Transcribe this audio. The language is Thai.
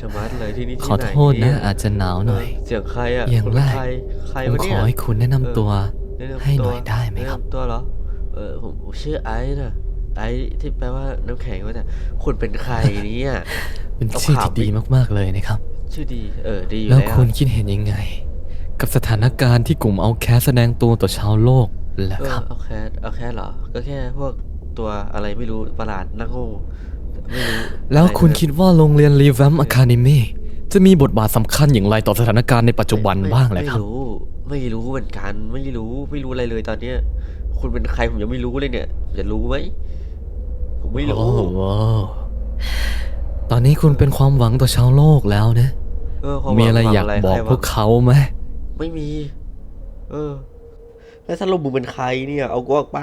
ชะมัดเลยที่นี่ขที่อไหนโทษนะเยอาจจะหนาวหน่อย เสียงใครอะอย่างคุณแรเป็นกใครใครผมวะขเนี่อยให้คุณแนะนำตัวแนะนำให้หน่อยตัวได้ไหมครับ แนะนำตัวเหรอเออผมผมชื่อไอซ์นะไอซ์ที่แปลว่าน้ำแข็งวะเนี่ยคุณเป็นใครเนี่ย เป็นเอาชื่อข่าวที่ไปดีมากๆเลยนะครับ ชื่อดี เออดีอยู่แล้วแล้วคุณคิดเห็นยังไง กับสถานการณ์ที่กลุ่มเอาแคสแสดงตัวต่อชาวโลกแหละเอคอรับ เอาแค่เอาแค่เหรอ ก็แค่พวกตัวอะไรไม่รู้ประหลาดนักโง่ไม่รู้ แล้วอะไรคุณเนี่ยคิดว่าโรงเรียนรีแวมอะคาเดมีจะมีบทบาทสำคัญอย่างไรต่อสถานการณ์ในปัจจุบันไม่บ้างเลยไม่ครับรู้ ไม่รู้เหมือนกัน ไม่รู้ ไม่รู้อะไรเลยตอนเนี้ย คุณเป็นใครผมยังไม่รู้เลยเนี่ย จะรู้ไหม ผมไม่รู้ โอ้โหตอนนี้คุณเป็นความหวังต่อชาวโลกแล้วนะเออความหวังมีอะไรอยากหวังบอกใครพวกเขาไหม ไม่มี เออ แล้วสรุปมึงเป็นใครเนี่ย เอากูออกไป